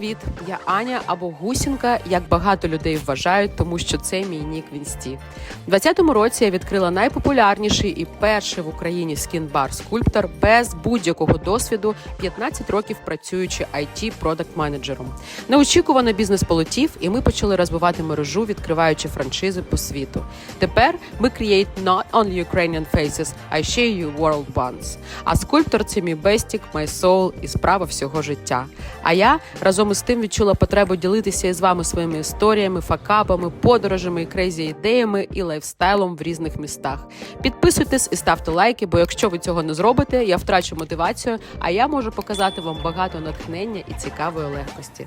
привіт! Я Аня або Гусінка, як багато людей вважають, тому що це мій нік в інсті. У 2020 році я відкрила найпопулярніший і перший в Україні скін-бар скульптор без будь-якого досвіду, 15 років працюючи it продакт менеджером Неочікувано бізнес полетів, і ми почали розвивати мережу, відкриваючи франшизи по світу. Тепер ми create not only Ukrainian faces, а ще й world ones. А скульптор це мій бестік, my soul і справа всього життя. А я разом із тим відчула потребу ділитися із вами своїми історіями, факапами, подорожами і крейзі ідеями і лайфстайлом в різних містах. Підписуйтесь і ставте лайки, бо якщо ви цього не зробите, я втрачу мотивацію, а я можу показати вам багато натхнення і цікавої легкості.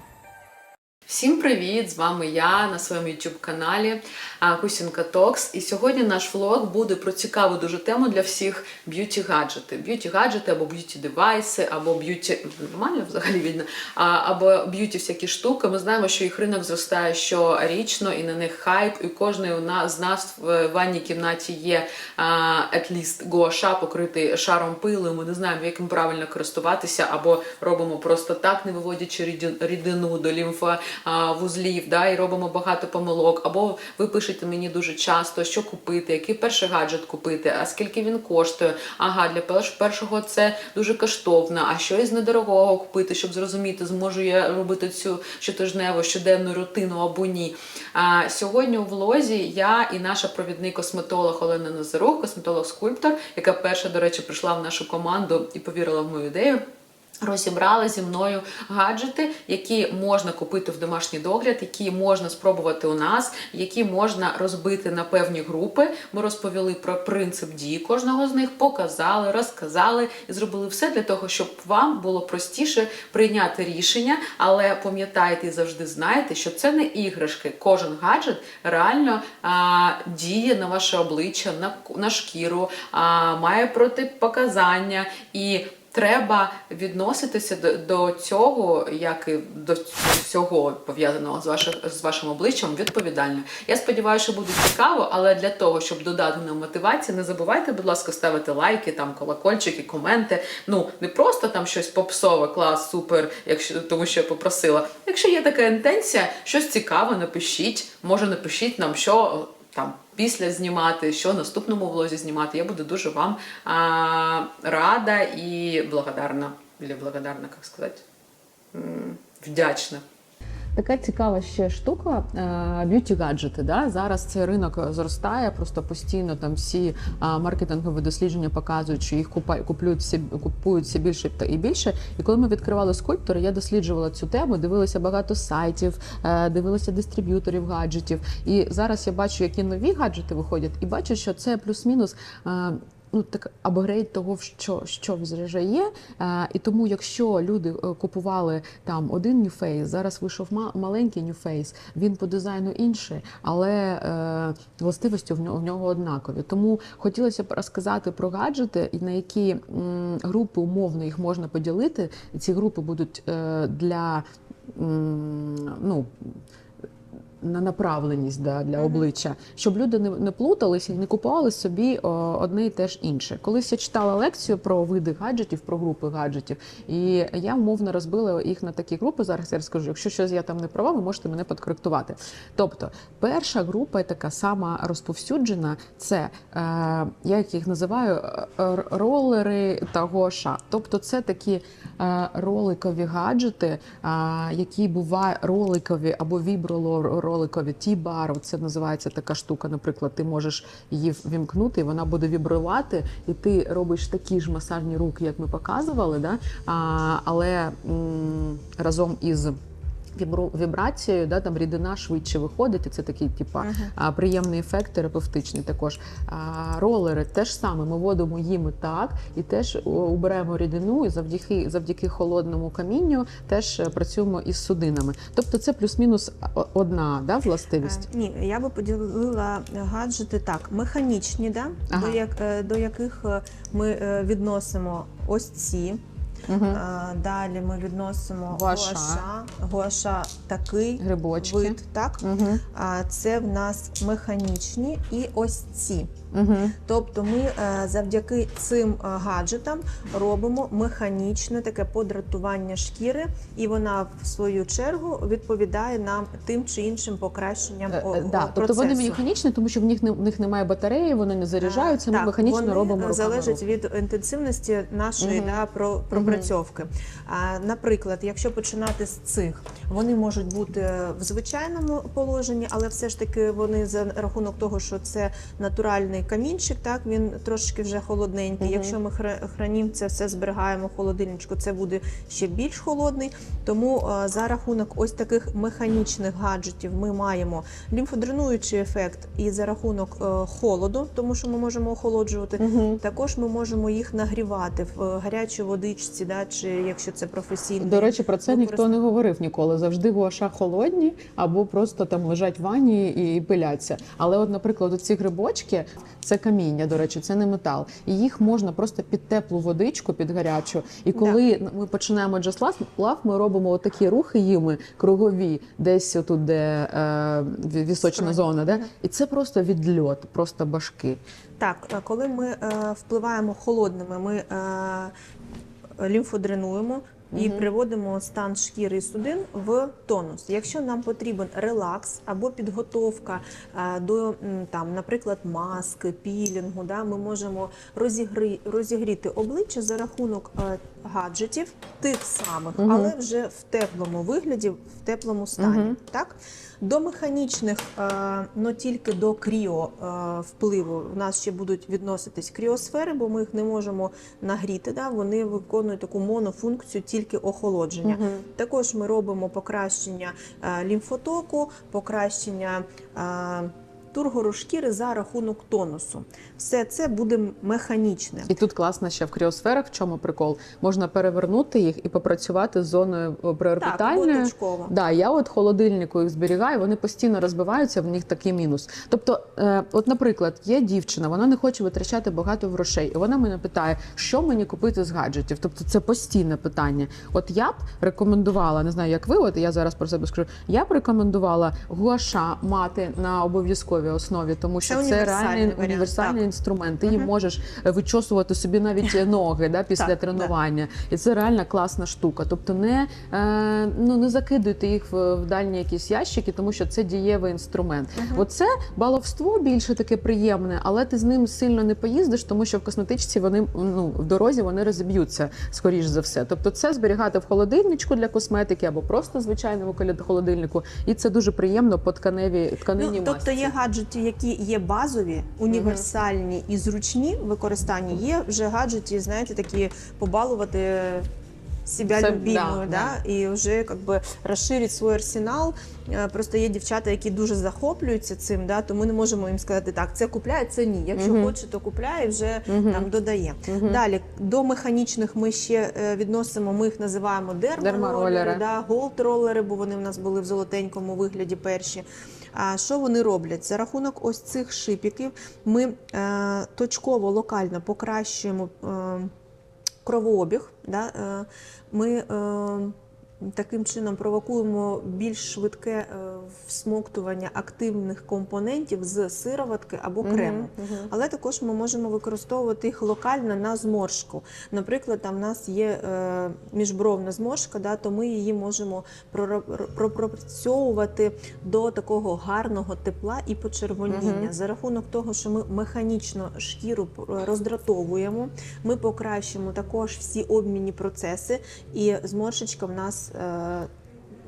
Всім привіт! З вами я на своєму youtube каналі Кусінка Токс. І сьогодні наш влог буде про цікаву дуже тему для всіх б'юті гаджети. Б'юті гаджети або б'юті девайси, або б'юті нормально взагалі видно, або б'юті всякі штуки. Ми знаємо, що їх ринок зростає щорічно, і на них хайп. І кожний з нас в ванній кімнаті є а, at least гуаша, покритий шаром пилу. Ми не знаємо, яким правильно користуватися, або робимо просто так, не виводячи рідину до лімфа вузлів, да, і робимо багато помилок. Або ви пишете мені дуже часто, що купити, який перший гаджет купити, а скільки він коштує. Ага, для першого це дуже коштовно. А що із недорогого купити, щоб зрозуміти, зможу я робити цю щотижневу щоденну рутину або ні. А, сьогодні у влозі я і наша провідний косметолог Олена Назарук, косметолог-скульптор, яка перша, до речі, прийшла в нашу команду і повірила в мою ідею. Розібрали зі мною гаджети, які можна купити в домашній догляд, які можна спробувати у нас, які можна розбити на певні групи. Ми розповіли про принцип дії кожного з них, показали, розказали і зробили все для того, щоб вам було простіше прийняти рішення. Але пам'ятайте і завжди знайте, що це не іграшки. Кожен гаджет реально а, діє на ваше обличчя, на, на шкіру, а, має протипоказання і. Треба відноситися до, до цього, як і до всього пов'язаного з вашим з вашим обличчям відповідально. Я сподіваюся, що буде цікаво, але для того, щоб додати нам мотивації, не забувайте, будь ласка, ставити лайки, там колокольчики, коменти. Ну не просто там щось попсове, клас, супер, якщо тому, що я попросила. Якщо є така інтенція, щось цікаве, напишіть. Може, напишіть нам, що там після знімати, що в наступному влозі знімати. Я буду дуже вам а, рада і благодарна. Или благодарна, як сказати? Вдячна. Така цікава ще штука б'юті гаджети. Да? Зараз цей ринок зростає, просто постійно там всі маркетингові дослідження показують, що їх куплюють всі, купують все більше і більше. І коли ми відкривали скульптори, я досліджувала цю тему, дивилася багато сайтів, е, дивилася дистриб'юторів гаджетів. І зараз я бачу, які нові гаджети виходять, і бачу, що це плюс-мінус. Ну, так апгрейд того, що, що вже є. Е, і тому, якщо люди е, купували там один Face, зараз вийшов ма- маленький Face, він по дизайну інший, але е, властивості в нього, в нього однакові. Тому хотілося б розказати про гаджети, і на які групи умовно їх можна поділити. Ці групи будуть для ну, на направленість да, для обличчя, щоб люди не, не плуталися і не купували собі о, одне і те ж інше. Колись я читала лекцію про види гаджетів, про групи гаджетів, і я умовно розбила їх на такі групи. Зараз я розкажу. Якщо щось я там не права, ви можете мене підкоректувати. Тобто, перша група така сама розповсюджена, це е, я їх називаю е, ролери та гоша. Тобто, це такі е, роликові гаджети, е, які бувають роликові або вібророликові ті-бар. Це називається така штука. Наприклад, ти можеш її вімкнути, і вона буде вібрувати, і ти робиш такі ж масажні руки, як ми показували, да? а, але м, разом із вібрацією, да, там рідина швидше виходить, і це такий, типа, а, приємний ефект терапевтичний також. А, ролери теж саме, ми водимо їм і так, і теж о, убираємо рідину, і завдяки, завдяки холодному камінню теж е, працюємо із судинами. Тобто це плюс-мінус одна да, властивість. Е, Ні, я би поділила гаджети так: механічні, да? Ага. до, як, е, до яких е, ми е, відносимо ось ці. Угу. Далі ми відносимо Гуаша. гуаша. Гуаша такий Грибочки. вид, так? Угу. А це в нас механічні і ось ці. Угу. Тобто ми е, завдяки цим е, гаджетам робимо механічне таке подратування шкіри, і вона в свою чергу відповідає нам тим чи іншим покращенням Е, е, да. о, Тобто вони механічні, тому що в них не в них немає батареї, вони не заряджаються. Ми Так, механічно вони робимо руками залежать рух. від інтенсивності нашої Мгм. да, про, пропрацьовки. А, наприклад, якщо починати з цих, вони можуть бути в звичайному положенні, але все ж таки вони за рахунок того, що це натуральний камінчик, так він трошки вже холодненький. Мгм. Якщо ми хра- хранім це все зберігаємо в холодильничку, це буде ще більш холодний. Тому е, за рахунок ось таких механічних гаджетів ми маємо лімфодренуючий ефект і за рахунок е, холоду, тому що ми можемо охолоджувати. Мгм. Також ми можемо їх нагрівати в гарячій водичці, да, чи якщо це професійно. До речі, про це ніхто не говорив ніколи. Завжди гуаша холодні або просто там лежать в ванні і пиляться. Але, от, наприклад, ці грибочки це каміння, до речі, це не метал. І їх можна просто під теплу водичку, під гарячу. І коли ми починаємо Love, ми робимо отакі рухи їми кругові, десь отут, де е, ві- вісочна зона, де і це просто відльот, просто башки. Так, е, коли ми е, впливаємо холодними, ми е, лімфодренуємо. І приводимо стан шкіри і судин в тонус. Якщо нам потрібен релакс або підготовка е, до там, наприклад, маски, пілінгу, да, ми можемо розігри, розігріти обличчя за рахунок е, гаджетів тих самих, Мгм. але вже в теплому вигляді, в теплому стані. Мгм. Так? До механічних, е, ну тільки до кріо е, впливу у нас ще будуть відноситись кріосфери, бо ми їх не можемо нагріти. Да? Вони виконують таку монофункцію тільки охолодження. Мгм. Також ми робимо покращення е, лімфотоку, покращення е, тургору шкіри за рахунок тонусу. Все це буде механічне. І тут класно ще в кріосферах. В чому прикол? Можна перевернути їх і попрацювати з зоною Так, приорбітальною. точково. Да, я от холодильнику їх зберігаю, вони постійно розбиваються, в них такий мінус. Тобто, е, от, наприклад, є дівчина, вона не хоче витрачати багато грошей, і вона мене питає, що мені купити з гаджетів. Тобто, це постійне питання. От я б рекомендувала, не знаю, як ви, от я зараз про себе скажу, я б рекомендувала гуаша мати на обов'язковій основі, тому що Це це, реальний варіант, універсальний так. інструмент. Ти їм Мгм. можеш е, вичосувати собі навіть ноги да, після Так, да. тренування. І це реально класна штука. Тобто не, е, ну, не закидуйте їх в, дальні якісь ящики, тому що це дієвий інструмент. Мгм. Оце баловство більше таке приємне, але ти з ним сильно не поїздиш, тому що в косметичці вони ну, в дорозі вони розіб'ються, скоріш за все. Тобто це зберігати в холодильничку для косметики або просто звичайному холодильнику. І це дуже приємно по тканеві тканині Ну, тобто масці. є гаджети, які є базові, універсальні і зручні в використанні. Є вже гаджети, знаєте, такі побалувати себя Це- любимою, да, да, і вже як би розширити свій арсенал. Е, Просто є дівчата, які дуже захоплюються цим, да, то ми не можемо їм сказати, так, це купляє, це ні. Якщо Мгм. хоче, то купляє і вже Мгм. там додає. Мгм. Далі до механічних ми ще е, відносимо, ми їх називаємо Дермаролери. да, голд-ролери, бо вони в нас були в золотенькому вигляді перші. А що вони роблять? За рахунок ось цих шипіків ми е, точково, локально покращуємо е, кровообіг. Да? Е, ми таким чином провокуємо більш швидке е, всмоктування активних компонентів з сироватки або крему. Мгм, мгм. Але також ми можемо використовувати їх локально на зморшку. Наприклад, там в нас є е, міжбровна зморшка, да, то ми її можемо пропрацьовувати до такого гарного тепла і почервоніння. Мгм. За рахунок того, що ми механічно шкіру роздратовуємо, ми покращимо також всі обмінні процеси, і зморшечка в нас. Е,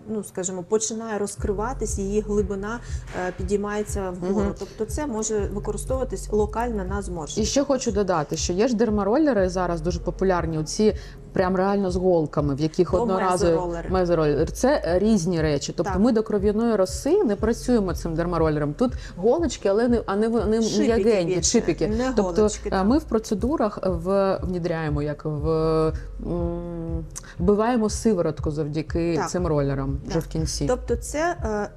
Ну, скажімо, починає розкриватись, її глибина е, підіймається вгору. Мгм. Тобто, це може використовуватись локально на зморшки. І ще хочу додати, що є ж дермаролери зараз дуже популярні. Оці прям реально з голками, в яких одноразові мезоролери. Це е, різні речі. Тобто Так. ми до кров'яної роси не працюємо цим дермаролером. Тут голочки, але не а не, в- не м'ягенькі, більше, не тобто голочки, е, так. ми в процедурах в внедряємо, як в вбиваємо сиворотку завдяки Так. цим ролерам вже в кінці. Тобто, це е,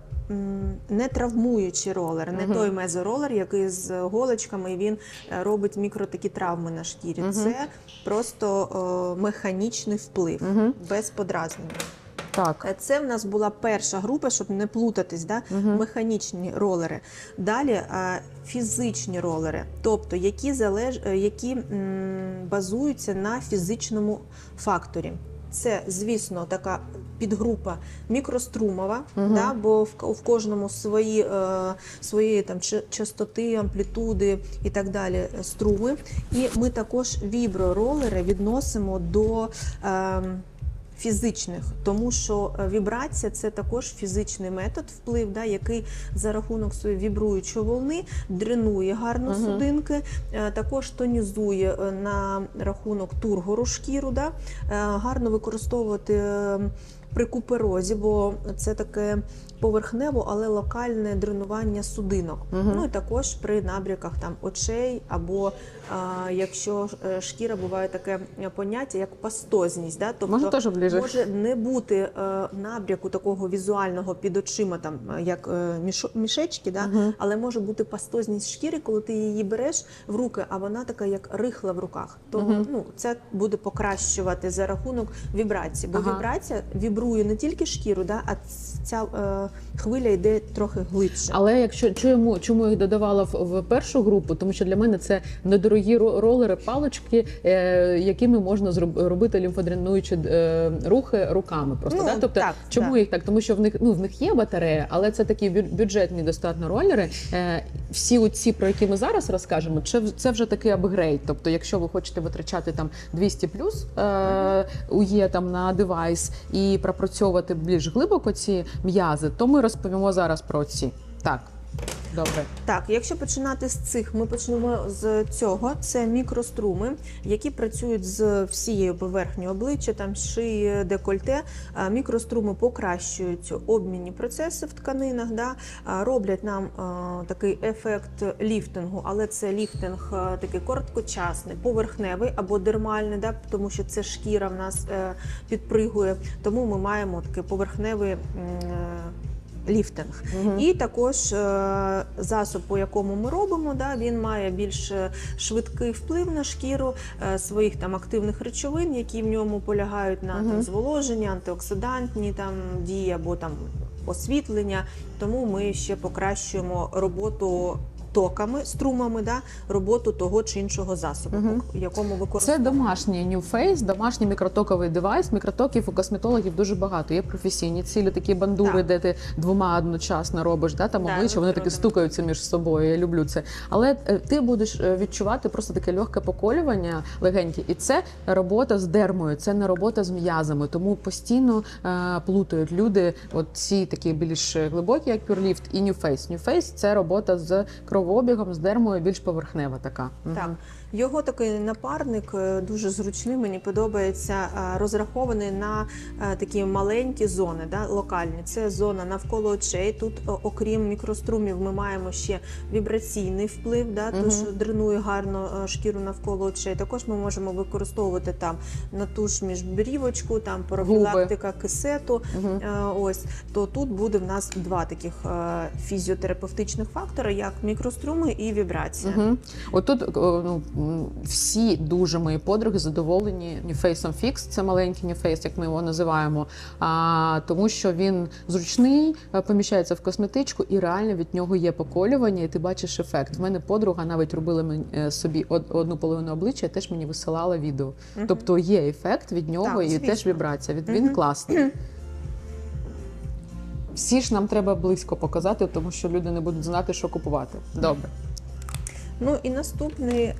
не травмуючий ролер, не Мгм. той мезоролер, який з голочками він е, робить мікро такі травми на шкірі. Мгм. Це просто е, механічний вплив Мгм. без подразнення. Так. Е, Це в нас була перша група, щоб не плутатись, да? механічні ролери. Далі е, фізичні ролери, тобто які, залеж... які м, базуються на фізичному факторі. Це, звісно, така підгрупа мікрострумова, да, бо в, в кожному свої, е, свої там, частоти, амплітуди і так далі е, струми. І ми також віброролери відносимо до. Е, Фізичних, тому що е, вібрація це також фізичний метод вплив, да, який за рахунок своєї вібруючої волни дренує гарно угу. судинки, е, також тонізує е, на рахунок тургору шкіру, да, гарно використовувати при куперозі, бо це таке поверхнево, але локальне дренування судинок. Мгм. Ну і також при набряках там очей, або а, якщо е, шкіра буває таке поняття, як пастозність, да, тобто Можна теж ближе? може не бути е, набряку такого візуального під очима, там е, як мішо- мішечки, да, Мгм. але може бути пастозність шкіри, коли ти її береш в руки, а вона така як рихла в руках. Тому Мгм. ну це буде покращувати за рахунок вібрації, бо Ага. вібрація вібрує не тільки шкіру, да, а ця е, хвиля йде трохи глибше. Але якщо чому, чому я їх додавала в, в першу групу, тому що для мене це недорогі ролери, палочки, е, якими можна зроб, робити лімфодренуючі е, рухи руками. Просто Ну, да? тобто, так, чому так. їх так? Тому що в них ну в них є батарея, але це такі бюджетні достатньо ролери. Е, всі ці, про які ми зараз розкажемо, це, це вже такий апгрейд. Тобто, якщо ви хочете витрачати там 200 плюс е, УЄ там на девайс і пропрацьовувати більш глибоко ці м'язи, то ми розповімо зараз про ці. Так, добре. Так, якщо починати з цих, ми почнемо з цього. Це мікроструми, які працюють з всією поверхнею обличчя, там шиї, декольте. Мікроструми покращують обмінні процеси в тканинах, да? роблять нам такий ефект ліфтингу, але це ліфтинг такий короткочасний, поверхневий або дермальний, да? тому що це шкіра в нас е, підпригує. Тому ми маємо такий поверхневий. Ліфтинг. Угу. І також е, засоб, по якому ми робимо, да, він має більш е, швидкий вплив на шкіру е, своїх там активних речовин, які в ньому полягають на угу. там, зволоження, антиоксидантні там дії або там освітлення. Тому ми ще покращуємо роботу. Токами, струмами, да, роботу того чи іншого засобу, Мгм. якому Це використовуємо. домашній New Face, домашній мікротоковий девайс. Мікротоків у косметологів дуже багато. Є професійні цілі, такі бандури, Так. де ти двома одночасно робиш, да, там Да, обличчя, вони такі стукаються між собою. Я люблю це. Але е, ти будеш е, відчувати просто таке легке поколювання легеньке, і це робота з дермою, це не робота з м'язами. Тому постійно е, плутають люди. От ці такі більш глибокі, як Pure Lift і New Face. New Face – це робота з кровообігом, з дермою, більш поверхнева така. Так, його такий напарник е, дуже зручний. Мені подобається е, розрахований на е, такі маленькі зони, да, локальні. Це зона навколо очей. Тут, окрім мікрострумів, ми маємо ще вібраційний вплив, да, Мгм. то що дренує гарно шкіру навколо очей. Також ми можемо використовувати там на ту ж міжбрівочку, там профілактика кисету. Мгм. Е, Ось то тут буде в нас два таких фізіотерапевтичних фактори, як мікроструми і вібрація. Угу. Отут ну, всі дуже мої подруги задоволені New Face Fix. Це маленький New Face, як ми його називаємо. А, тому що він зручний, е, поміщається в косметичку, і реально від нього є поколювання, і ти бачиш ефект. В мене подруга навіть робила мені, е, собі одну половину обличчя, теж мені висилала відео. Мгм. Тобто є ефект від нього Так, і теж вібрація. Від він Мгм. класний. Всі ж нам треба близько показати, тому що люди не будуть знати, що купувати. Добре. Ну і наступний е,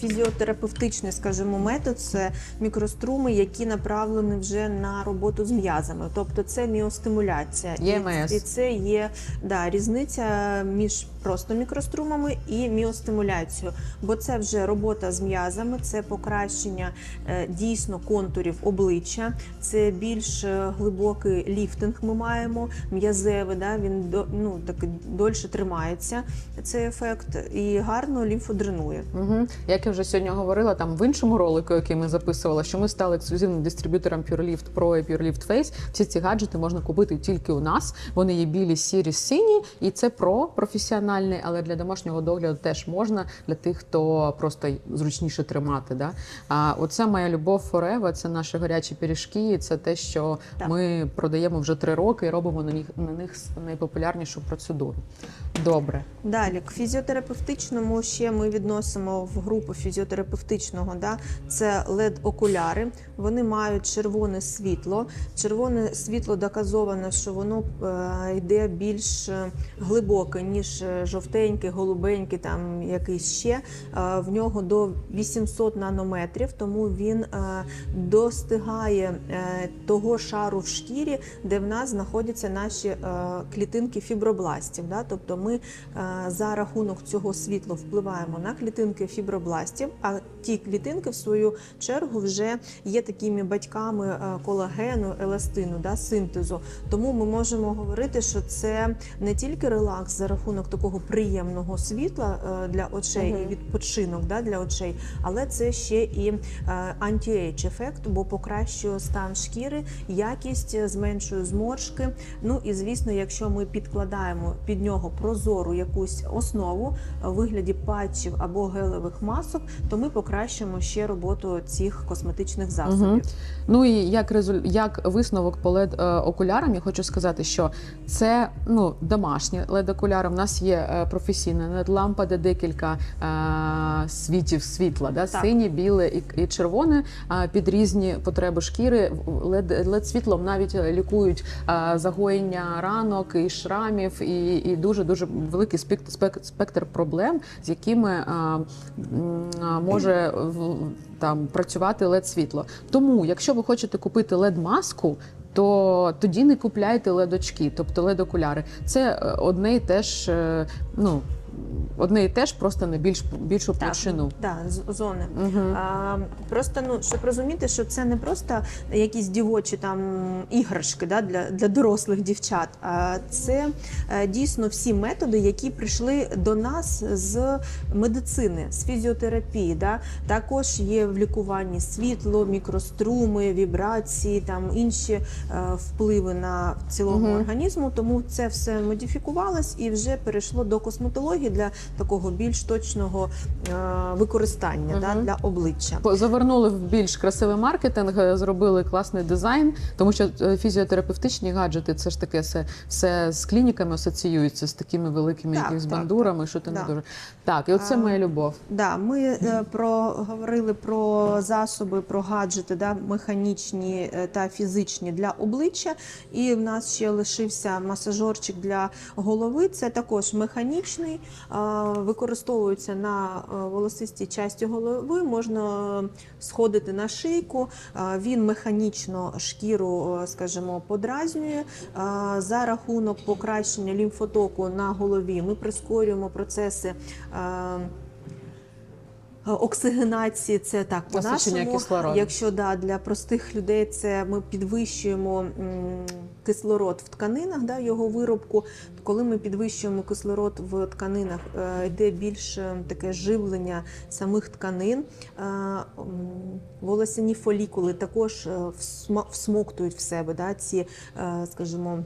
фізіотерапевтичний, скажімо, метод це мікроструми, які направлені вже на роботу з м'язами. Тобто це міостимуляція. ЄМС. І, і це є да, різниця між просто мікрострумами і міостимуляцією. Бо це вже робота з м'язами, це покращення е, дійсно контурів обличчя, це більш е, глибокий ліфтинг ми маємо, м'язевий, да, він ну, так, дольше тримається цей ефект і гарно лімфодренує. Угу. Як я вже сьогодні говорила, там в іншому ролику, який ми записували, що ми стали ексклюзивним дистриб'ютором PureLift Pro і PureLift Face. Всі ці гаджети можна купити тільки у нас. Вони є білі, сірі, сині, і це про професіонал. Банальний, але для домашнього догляду теж можна для тих, хто просто зручніше тримати. Да? А оце моя любов Forever, це наші гарячі пиріжки. Це те, що Так. ми продаємо вже три роки і робимо на них на них найпопулярнішу процедуру. Добре. Далі, к фізіотерапевтичному ще ми відносимо в групу фізіотерапевтичного. Да? Це LED-окуляри. Вони мають червоне світло. Червоне світло доказовано, що воно е, йде більш е, глибоке, ніж жовтеньке, голубеньке, там якийсь ще. Е, в нього до 800 нанометрів, тому він е, достигає е, того шару в шкірі, де в нас знаходяться наші клітинки фібробластів. Тобто ми за рахунок цього світла впливаємо на клітинки фібробластів, а ті клітинки, в свою чергу, вже є такими батьками колагену, еластину, синтезу. Тому ми можемо говорити, що це не тільки релакс за рахунок такого приємного світла е, для очей і відпочинок да, для очей, але це ще і е, анті-ейдж ефект, бо покращує стан шкіри, якість е, зменшує зморшки. Ну і звісно, якщо ми підкладаємо під нього прозору якусь основу в вигляді патчів або гелевих масок, то ми покращимо ще роботу цих косметичних засобів. Мгм. Ну і як резуль... як висновок по led окулярам, я хочу сказати, що це ну домашні led окуляри. У нас є е, професійна led лампа, де декілька е, світів світла, да? Синє, біле і, і червоне під різні потреби шкіри. led, LED світлом навіть лікують е, загоєння ранок і шрамів, і, і дуже дуже великий спектр, спек- спектр проблем, з якими е, може в- там працювати led світло. Тому, якщо ви хочете купити led маску. То тоді не купляйте ледочки, тобто лед-окуляри. Це е, одне і те ж, е, ну одне і те ж, просто на більш більшу площину. Так, з- зони. Угу. А, просто ну щоб розуміти, що це не просто якісь дівочі там іграшки да, для, для дорослих дівчат, а це е, дійсно всі методи, які прийшли до нас з медицини, з фізіотерапії. Да. Також є в лікуванні світло, мікроструми, вібрації, там інші е, впливи на цілому Мгм. організму. Тому це все модифікувалось і вже перейшло до косметології для такого більш точного е, використання да, для обличчя. Завернули в більш красивий маркетинг, е, зробили класний дизайн, тому що е, фізіотерапевтичні гаджети це ж таке все, все з клініками асоціюється з такими великими Так, якимись так, бандурами, що ти Да. не дуже. Так, і оце А, моя любов. Да, ми е, проговорили про засоби, про гаджети, да, механічні та фізичні для обличчя. І в нас ще лишився масажорчик для голови. Це також механічний, використовується на е, волосистій часті голови. Можна сходити на шийку. Е, Він механічно шкіру, е, скажімо, подразнює. За рахунок покращення лімфотоку на голові ми прискорюємо процеси. Е, Оксигенації це так по нашому. Якщо да, для простих людей це ми підвищуємо кислород в тканинах, да, його виробку. Коли ми підвищуємо кислород в тканинах, е, йде більше таке живлення самих тканин. Е, волосяні фолікули також всмоктують в себе да, ці, скажімо.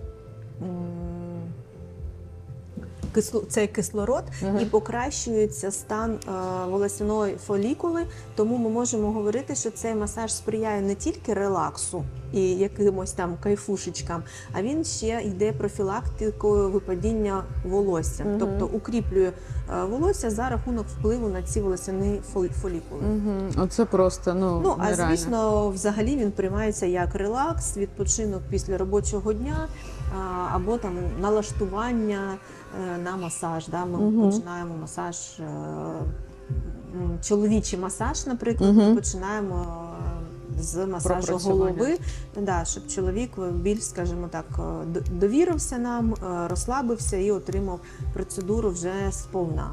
Кисло- Цей кислород і покращується стан е, волосяної фолікули. Тому ми можемо говорити, що цей масаж сприяє не тільки релаксу і якимось там кайфушечкам, а він ще йде профілактикою випадіння волосся, тобто укріплює е, волосся за рахунок впливу на ці волосяні фолікули. Угу. Оце просто ну, Ну, а нереально. звісно, взагалі він приймається як релакс, відпочинок після робочого дня або там налаштування на масаж. Да? Ми Мгм. починаємо масаж, е, чоловічий масаж, наприклад, Мгм. ми починаємо е, з масажу голови, да, щоб чоловік більш, скажімо так, е, довірився нам, е, розслабився і отримав процедуру вже сповна.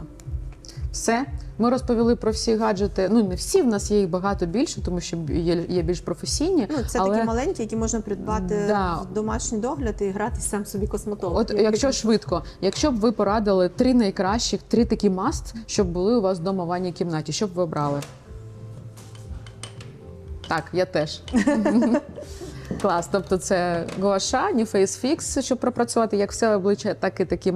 Все. Ми розповіли про всі гаджети. Ну не всі в нас є їх багато більше, тому що є, є більш професійні. Ну, це але такі маленькі, які можна придбати Да. в домашній догляд і грати сам собі косметолог. От Як- якщо швидко, якщо б ви порадили три найкращих, три такі маст, щоб були у вас вдома в ванній кімнаті, що б ви обрали? Так, я теж. Клас, тобто це гуаша, ні фейсфікс, щоб пропрацювати як все обличчя, так і такі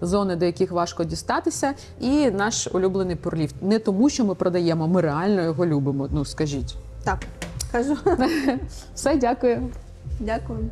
зони, до яких важко дістатися. І наш улюблений пурліфт. Не тому, що ми продаємо, ми реально його любимо. Ну скажіть. Так, кажу. Все, дякую. Дякую.